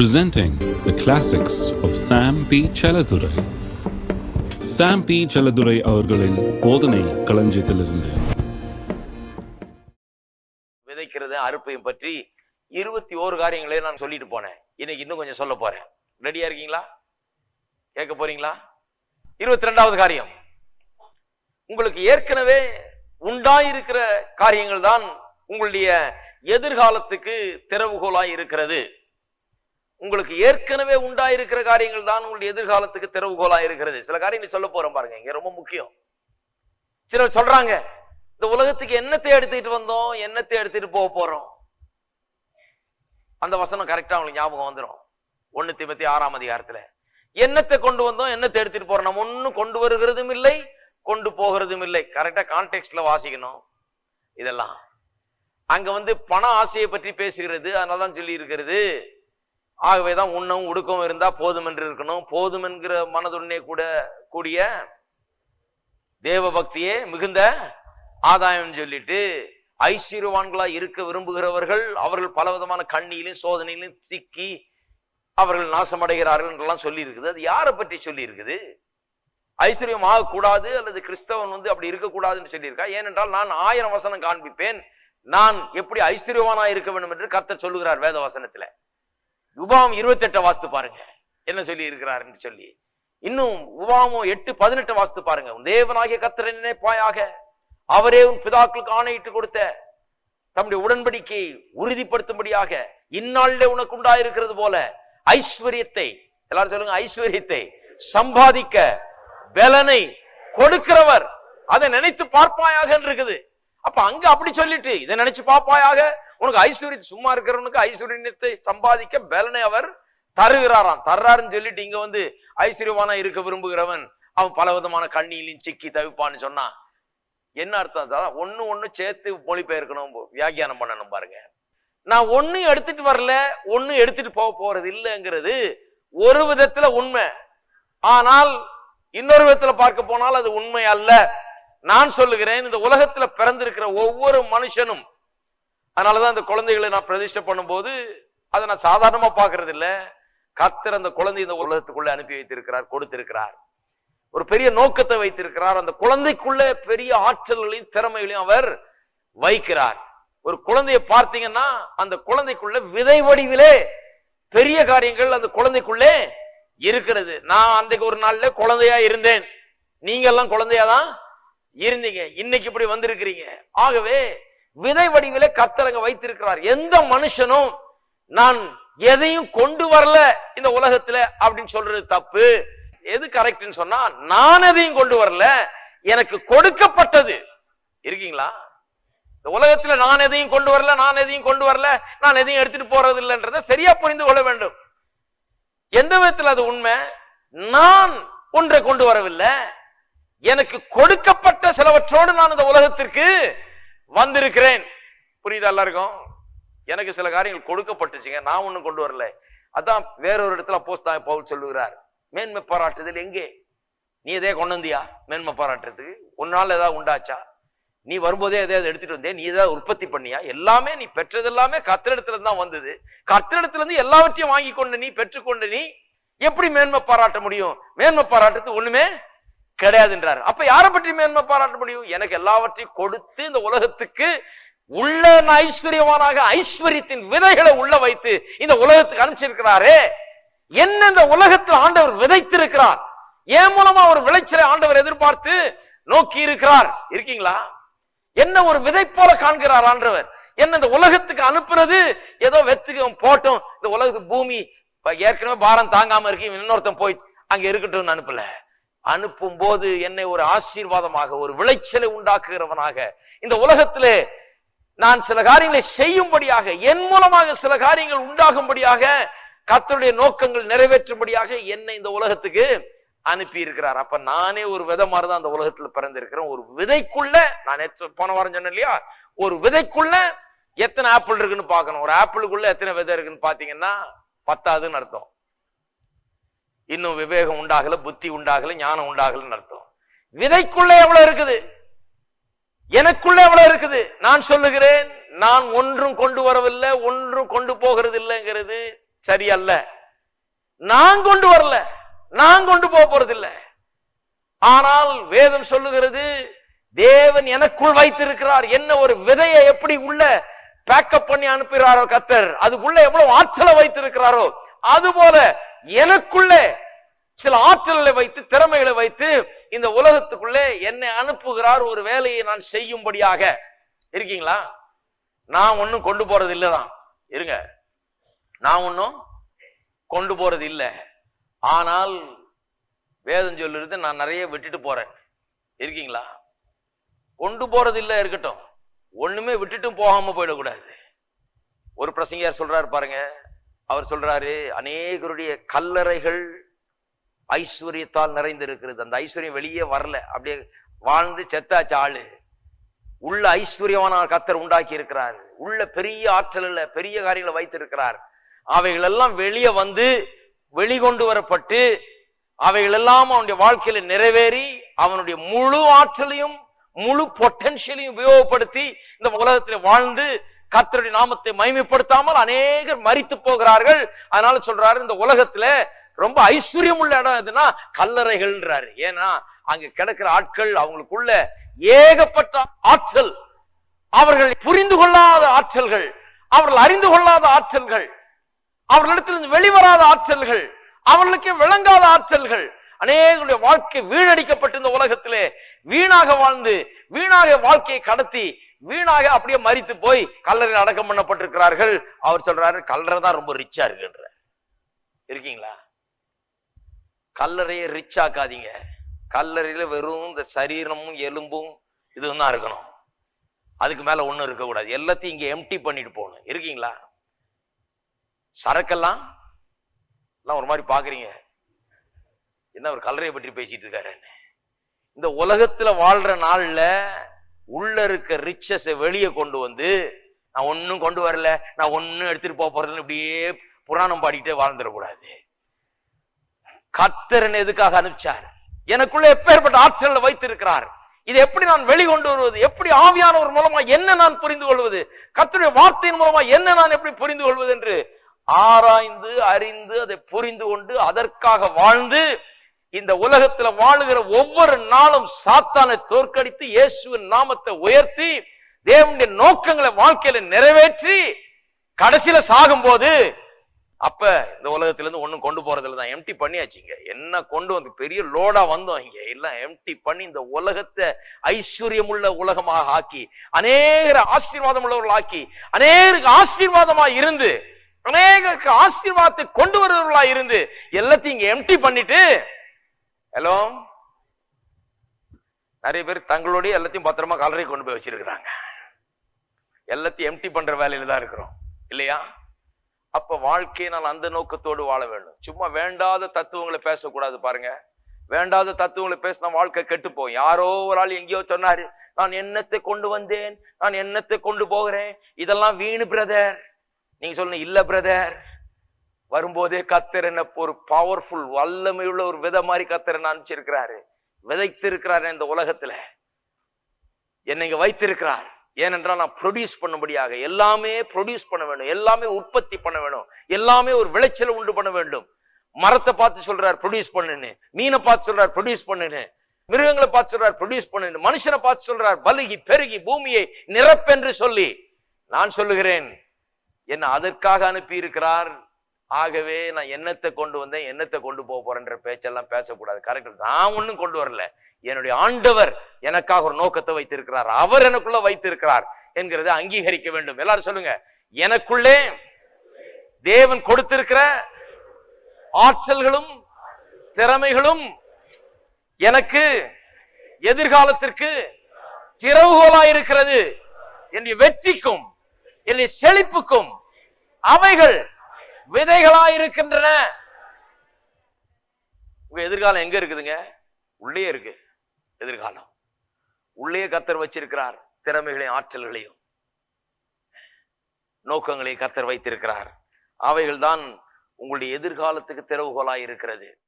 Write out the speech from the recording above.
presenting the classics of Sam P. Chaladurai. Sam P Chelladurai அவர்களின் போதனை களஞ்சியத்திலிருந்து. விதைக்கிறது அறுப்பையும் பற்றி இருபத்தி ஓரு காரியங்களே நான் சொல்லிட்டு போனேன். இன்னைக்கு இன்னும் கொஞ்சம் சொல்ல போறேன். ரெடியா இருக்கீங்களா? கேட்க போறீங்களா? இருபத்தி ரெண்டாவது காரியம். உங்களுக்கு ஏற்கனவே உண்டாயிருக்கிற காரியங்கள் தான் உங்களுடைய எதிர்காலத்துக்கு திறவுகோலாய் இருக்கிறது. உங்களுக்கு ஏற்கனவே உண்டாயிருக்கிற காரியங்கள் தான் உங்களுடைய எதிர்காலத்துக்கு திறவுகோலா இருக்கிறது. சில காரியங்கள் சொல்ல போறோம் பாருங்க இங்க ரொம்ப முக்கியம். சிலர் சொல்றாங்க இந்த உலகத்துக்கு என்னத்தை எடுத்துக்கிட்டு வந்தோம் என்னத்தை எடுத்துட்டு போக போறோம்? அந்த வசனம் கரெக்டா உங்களுக்கு ஞாபகம் வந்துடும் ஒண்ணு திபத்தி ஆறாம் அதிகாரத்துல என்னத்தை கொண்டு வந்தோம் என்னத்தை எடுத்துட்டு போறோம்? நம்ம ஒண்ணும் கொண்டு வருகிறதும் இல்லை கொண்டு போகிறதும் இல்லை. கரெக்டா கான்டெக்ட்ல வாசிக்கணும். இதெல்லாம். அங்க வந்து பண ஆசையை பற்றி பேசுகிறது அதனாலதான் சொல்லி இருக்கிறது ஆகவே தான் உண்ணவும் உடுக்கவும் இருந்தா போதும் என்று இருக்கணும். போதும் என்கிற மனதுடனே கூட கூடிய தேவ பக்தியே மிகுந்த ஆதாயம் சொல்லிட்டு ஐஸ்வர்யவான்களா இருக்க விரும்புகிறவர்கள் அவர்கள் பல விதமான கண்ணியிலும் சோதனையிலும் சிக்கி அவர்கள் நாசமடைகிறார்கள் என்றெல்லாம் சொல்லி இருக்குது அது யாரை பற்றி சொல்லி இருக்குது ஐஸ்வர்யம் ஆகக்கூடாது அல்லது கிறிஸ்தவன் வந்து அப்படி இருக்கக்கூடாதுன்னு சொல்லியிருக்கா? ஏனென்றால் நான் ஆயிரம் வசனம் காண்பிப்பேன். நான் எப்படி ஐஸ்வர்யவானா இருக்க வேண்டும் என்று கர்த்தர் சொல்லுகிறார் வேத வசனத்துல உபாவம் இருபத்தி எட்டை வாஸ்து பாருங்க. என்ன சொல்லி இருக்கிறார் என்று சொல்லி. இன்னும் உபாமம் எட்டு பதினெட்டு வாஸ்து பாருங்க. உன் தேவனாகிய கத்திர நினைப்பாயாக. அவரே உன் பிதாக்களுக்கு ஆணையிட்டு கொடுத்த தம்முடைய உடன்படிக்கையை உறுதிப்படுத்தும்படியாக இந்நாளிலே உனக்கு உண்டாயிருக்கிறது போல ஐஸ்வர்யத்தை எல்லாரும் சொல்லுங்க ஐஸ்வர்யத்தை சம்பாதிக்க பலனை கொடுக்கிறவர். அதை நினைத்து பார்ப்பாயாக இருக்குது. அப்ப அங்க அப்படி சொல்லிட்டு இதை நினைச்சு பார்ப்பாயாக? உனக்கு ஐஸ்வர்யம் சும்மா இருக்கிறவனுக்கு ஐஸ்வர்யத்தை சம்பாதிக்க பலனை அவர் தருகிறாராம். தர்றாருன்னு சொல்லிட்டு இங்க வந்து ஐஸ்வர்யமான இருக்க விரும்புகிறவன் அவன் பல விதமான கண்ணியிலையும் சிக்கி தவிப்பான்னு சொன்னான் என்ன அர்த்தம்? அதான் ஒன்று ஒன்று சேர்த்து மொழிபெயர்க்கணும் வியாக்கியானம் பண்ணணும் பாருங்க. நான் ஒன்றும் எடுத்துட்டு வரல ஒண்ணு எடுத்துட்டு போக போறது இல்லைங்கிறது ஒரு விதத்துல உண்மை. ஆனால் இன்னொரு விதத்துல பார்க்க போனால் அது உண்மை அல்ல. நான் சொல்லுகிறேன் இந்த உலகத்துல பிறந்திருக்கிற ஒவ்வொரு மனுஷனும் அதனால தான் அந்த குழந்தைகளை நான் பிரதிஷ்டை பண்ணும்போது அதை நான் சாதாரணமாக பார்க்கறது இல்லை கத்தர் அந்த குழந்தை இந்த உலகத்துக்குள்ளே அனுப்பி வைத்திருக்கிறார் கொடுத்திருக்கிறார். ஒரு பெரிய நோக்கத்தை வைத்திருக்கிறார். அந்த குழந்தைக்குள்ள பெரிய ஆற்றல்களையும் திறமைகளையும் அவர் வைக்கிறார். ஒரு குழந்தையை பார்த்தீங்கன்னா அந்த குழந்தைக்குள்ள விதை வடிவிலே பெரிய காரியங்கள் அந்த குழந்தைக்குள்ளே இருக்கிறது. நான் அன்றைக்கு ஒரு நாள்ல குழந்தையா இருந்தேன். நீங்க எல்லாம் குழந்தையா தான் இருந்தீங்க. இன்னைக்கு இப்படி வந்திருக்கிறீங்க. ஆகவே விதை வடிவிலே கத்தரங்க வைத்திருக்கிறார். எந்த மனுஷனும் நான் எதையும் கொண்டு வரல இந்த உலகத்துல அப்படின்னு சொல்றது தப்பு. எது கரெக்ட்னு சொன்னா நான் எதையும் கொண்டு வரல எனக்கு கொடுக்கப்பட்டது. இருக்கீங்களா? இந்த உலகத்துல நான் எதையும் கொண்டு வரல நான் எதையும் கொண்டு வரல நான் எதையும் எடுத்துட்டு போறது இல்லைன்றத சரியா புரிந்து கொள்ள வேண்டும். எந்த விதத்தில் அது உண்மை? நான் ஒன்றை கொண்டு வரவில்லை. எனக்கு கொடுக்கப்பட்ட சிலவற்றோடு நான் இந்த உலகத்திற்கு வந்திருக்கிறேன். புரியுதா எல்லாருக்கும்? எனக்கு சில காரியங்கள் கொடுக்கப்பட்டுச்சுங்க. நான் ஒன்னும் கொண்டு வரல. அதான் வேறொரு இடத்துல போஸ்தா பவுல் சொல்லுகிறார். மேன்மை பாராட்டுதல் எங்கே? நீ எதையா கொண்டு வந்தியா? மேன்மை பாராட்டுறதுக்கு. உன்னால் ஏதாவது உண்டாச்சா? நீ வரும்போதே எதையாவது எடுத்துட்டு வந்தே நீ ஏதாவது உற்பத்தி பண்ணியா? எல்லாமே நீ பெற்றது எல்லாமே கத்திரிடத்துல இருந்து தான் வந்தது. கத்திரிடத்துல இருந்து எல்லாவற்றையும் வாங்கி கொண்டு நீ பெற்றுக்கொண்டு நீ எப்படி மேன்மை பாராட்ட முடியும்? மேன்மை பாராட்டுறது ஒண்ணுமே கிடையாதுன்றார். அப்ப யாரை பற்றி மேன்மை பாராட்ட முடியும்? எனக்கு எல்லாவற்றையும் கொடுத்து இந்த உலகத்துக்கு உள்ள ஐஸ்வர்யவானாக ஐஸ்வர்யத்தின் விதைகளை உள்ள வைத்து இந்த உலகத்துக்கு அனுப்பிச்சிருக்கிறாரே. என்ன இந்த உலகத்தில் ஆண்டவர் விதைத்திருக்கிறார்? ஏன் மூலமா ஒரு விளைச்சலை ஆண்டவர் எதிர்பார்த்து நோக்கி இருக்கிறார்? இருக்கீங்களா? என்ன ஒரு விதை போல காண்கிறார் ஆண்டவர்? என்ன இந்த உலகத்துக்கு அனுப்புறது ஏதோ வெத்துக்கு போட்டோம் இந்த உலகத்துக்கு பூமி ஏற்கனவே பாரம் தாங்காம இருக்கு இன்னொருத்தன் போய் அங்க இருக்கட்டும்னு அனுப்பல. அனுப்பும் போது என்னை ஒரு ஆசீர்வாதமாக ஒரு விளைச்சலை உண்டாக்குகிறவனாக. இந்த உலகத்திலே நான் சில காரியங்களை செய்யும்படியாக என் மூலமாக சில காரியங்கள் உண்டாகும்படியாக கத்தருடைய நோக்கங்கள் நிறைவேற்றும்படியாக என்னை இந்த உலகத்துக்கு அனுப்பி இருக்கிறார் அப்ப நானே ஒரு விதை மாதிரிதான் அந்த உலகத்துல பிறந்திருக்கிறேன். ஒரு விதைக்குள்ள நான் போன வாரம் சொன்னேன் இல்லையா? ஒரு விதைக்குள்ள எத்தனை ஆப்பிள் இருக்குன்னு பார்க்கணும். ஒரு ஆப்பிளுக்குள்ள எத்தனை விதை இருக்குன்னு பாத்தீங்கன்னா பத்தாதுன்னு அர்த்தம். இன்னும் விவேகம் உண்டாகல புத்தி உண்டாகல ஞானம் உண்டாகலன்னு அர்த்தம். விதைக்குள்ளே எவ்வளவு இருக்குது? எனக்குள்ளே எவ்வளவு இருக்குது? நான் சொல்லுகிறேன் நான் ஒன்றும் கொண்டு வரவில்லை ஒன்றும் கொண்டு போகிறது இல்லைங்கிறது சரியல்ல. நான் கொண்டு வரல நான் கொண்டு போக போறதில்ல ஆனால் வேதம் சொல்லுகிறது தேவன் எனக்குள் வைத்திருக்கிறார். என்ன ஒரு விதையை எப்படி உள்ள பேக்கப் பண்ணி அனுப்புகிறாரோ கத்தர்? அதுக்குள்ள எவ்வளவு ஆற்றலை வைத்திருக்கிறாரோ? அதுபோல எனக்குள்ளே சில ஆற்றல்களை வைத்து திறமைகளை வைத்து இந்த உலகத்துக்குள்ளே என்னை அனுப்புகிறார் ஒரு வேலையை நான் செய்யும்படியாக. இருக்கீங்களா? நான் ஒன்றும் கொண்டு போறது இல்லைதான் இருங்க. நான் ஒன்றும் கொண்டு போறது இல்லை. ஆனால் வேதம் சொல்லுறது நான் நிறைய விட்டுட்டு போறேன். இருக்கீங்களா? கொண்டு போறது இல்லை இருக்கட்டும். ஒண்ணுமே விட்டுட்டும் போகாம போயிடக்கூடாது. ஒரு பிரசங்கியார் சொல்றாரு பாருங்க அவர் சொல்றாரு அநேகருடைய கல்லறைகள் ஐஸ்வர்யத்தால் நிறைந்திருக்கிறது. அந்த ஐஸ்வர்யம் வெளியே வரல. அப்படியே வாழ்ந்து செத்தாச்சு ஆளு. உள்ள ஐஸ்வர்யமான கத்தர் உண்டாக்கி இருக்கிறார் உள்ள பெரிய ஆற்றல பெரிய காரியங்களை வைத்திருக்கிறார். அவைகள் எல்லாம் வெளியே வந்து வெளிகொண்டு வரப்பட்டு அவைகள் எல்லாம் அவனுடைய வாழ்க்கையில நிறைவேறி அவனுடைய முழு ஆற்றலையும் முழு பொட்டன்ஷியலையும் உபயோகப்படுத்தி இந்த உலகத்தில் வாழ்ந்து கத்தருடைய நாமத்தை மகிமைப்படுத்தாமல் அநேகர் மறித்து போகிறார்கள். அதனால சொல்றாரு இந்த உலகத்துல ரொம்ப ஐஸ்வர்யம் உள்ள இடம் எதுனா கல்லறைகள்ன்றாரு. ஏன்னா அங்க கிடக்கிற ஆட்கள் அவங்களுக்குள்ள ஏகப்பட்ட ஆற்றல். அவர்கள் புரிந்து கொள்ளாத ஆற்றல்கள். அவர்கள் அறிந்து கொள்ளாத ஆற்றல்கள். அவர்களிடத்திலிருந்து வெளிவராத ஆற்றல்கள். அவர்களுக்கு விளங்காத ஆற்றல்கள். அநேகருடைய வாழ்க்கை வீணடிக்கப்பட்டு இந்த உலகத்திலே வீணாக வாழ்ந்து வீணாக வாழ்க்கையை கடத்தி வீணாக அப்படியே மறித்து போய் கல்லறையில் அடக்கம் பண்ணப்பட்டிருக்கிறார்கள். அவர் சொல்றாரு கல்லறை தான் ரொம்ப ரிச்சா இருக்குன்ற. இருக்கீங்களா? கல்லறையை ரிச் ஆக்காதீங்க. கல்லறையில வெறும் இந்த சரீரமும் எலும்பும் இதுவும் தான் இருக்கணும். அதுக்கு மேல ஒண்ணும் இருக்கக்கூடாது. எல்லாத்தையும் இங்க எம்டி பண்ணிட்டு போகணும். இருக்கீங்களா? சரக்கெல்லாம் எல்லாம் ஒரு மாதிரி பாக்குறீங்க. என்ன ஒரு கல்லறையை பற்றி பேசிட்டு இருக்காரு இந்த உலகத்துல வாழ்ற நாள்ல உள்ள இருக்க ரிச்சஸை வெளியே கொண்டு வந்து நான் ஒன்னும் கொண்டு வரல நான் ஒன்றும் எடுத்துட்டு போக போறதுன்னு இப்படியே புராணம் பாடிக்கிட்டே வாழ்ந்துடக்கூடாது. கத்தரன் எதுக்காக அனுப்பிச்சார்? எனக்குள்ள எப்பேற்பட்ட ஆற்றல வைத்திருக்கிறார். இதை எப்படி நான் வெளிக்கொண்டு வருவது? எப்படி ஆவியானவர் மூலமா என்ன நான் புரிந்து கொள்வது? கத்தருடைய வார்த்தையின் மூலமா என்ன நான் எப்படி புரிந்து கொள்வது என்று ஆராய்ந்து அறிந்து அதை புரிந்து கொண்டு அதற்காக வாழ்ந்து இந்த உலகத்துல வாழுகிற ஒவ்வொரு நாளும் சாத்தானை தோற்கடித்து இயேசுவின் நாமத்தை உயர்த்தி தேவனுடைய நோக்கங்களை வாழ்க்கையில நிறைவேற்றி கடைசியில சாகும்போது அப்ப இந்த உலகத்துல இருந்து ஒண்ணும் கொண்டு போறதுல தான் எம்டி பண்ணியாச்சுங்க. என்ன கொண்டு வந்து பெரிய லோடா வந்தோம் இங்க. எல்லாம் எம்டி பண்ணி இந்த உலகத்தை ஐஸ்வர்யமுள்ள உலகமாக ஆக்கி அநேகர ஆசீர்வாதம் உள்ளவர்கள் ஆக்கி அநேகருக்கு ஆசீர்வாதமா இருந்து அநேகருக்கு ஆசீர்வாதத்தை கொண்டு வருவர்களா இருந்து எல்லாத்தையும் இங்க எம்டி பண்ணிட்டு ஹலோ நிறைய பேர் தங்களுடைய எல்லாத்தையும் பத்திரமா கலரை கொண்டு போய் வச்சிருக்கிறாங்க. எல்லாத்தையும் எம்டி பண்ற வேலையில தான் இருக்கிறோம். இல்லையா? அப்ப வாழ்க்கையை நான் அந்த நோக்கத்தோடு வாழ வேண்டும். சும்மா வேண்டாத தத்துவங்களை பேசக்கூடாது பாருங்க. வேண்டாத தத்துவங்களை பேசினா வாழ்க்கை கெட்டு போகும் யாரோ ஒரு ஆள் எங்கேயோ சொன்னாரு நான் என்னத்தை கொண்டு வந்தேன்? நான் என்னத்தை கொண்டு போகிறேன்? இதெல்லாம் வீணு பிரதர் நீங்க சொல்லுங்க இல்ல பிரதர் வரும்போதே கத்தர் என்ன ஒரு பவர்ஃபுல் வல்லமையுள்ள ஒரு விதை மாதிரி கத்தர் என்ன அனுப்பிச்சிருக்கிறாரு. விதைத்து இருக்கிறாரு இந்த உலகத்துல. என்னை இங்க வைத்திருக்கிறார். ஏனென்றால் நான் ப்ரொடியூஸ் பண்ணும்படியாக எல்லாமே ப்ரொடியூஸ் பண்ண வேண்டும். எல்லாமே உற்பத்தி பண்ண வேணும் எல்லாமே ஒரு விளைச்சலை உண்டு பண்ண வேண்டும். மரத்தை பார்த்து சொல்றார் ப்ரொடியூஸ் பண்ணுன்னு. மீனை பார்த்து சொல்றார் ப்ரொடியூஸ் பண்ணுன்னு. மிருகங்களை பார்த்து சொல்றார் ப்ரொடியூஸ் பண்ணுன்னு. மனுஷனை பார்த்து சொல்றார் பலுகி பெருகி பூமியை நிரப்பென்று சொல்லி. நான் சொல்லுகிறேன் என்ன அதற்காக அனுப்பி இருக்கிறார் ஆகவே நான் என்னத்தை கொண்டு வந்தேன் என்னத்தை கொண்டு போக போறேன்ற பேச்செல்லாம் பேசக்கூடாது. கரெக்ட். நான் ஒன்றும் கொண்டு வரல. என்னுடைய ஆண்டவர் எனக்காக ஒரு நோக்கத்தை வைத்திருக்கிறார். அவர் எனக்குள்ள வைத்திருக்கிறார் என்கிறதை அங்கீகரிக்க வேண்டும். எல்லாரும் சொல்லுங்க. எனக்குள்ளே தேவன் கொடுத்திருக்கிற ஆற்றல்களும் திறமைகளும் எனக்கு எதிர்காலத்திற்கு திறவுகோலா இருக்கிறது என்னுடைய வெற்றிக்கும் என்னுடைய செழிப்புக்கும் அவைகள் விதைகளா இருக்கின்றன உங்க எதிர்காலம் எங்க இருக்குதுங்க? உள்ளே இருக்கு எதிர்காலம். உள்ளே கத்தர் வச்சிருக்கிறார் திறமைகளையும் ஆற்றல்களையும். நோக்கங்களையும் கத்தர் வைத்திருக்கிறார். அவைகள் தான் உங்களுடைய எதிர்காலத்துக்கு திறவுகோலாய் இருக்கிறது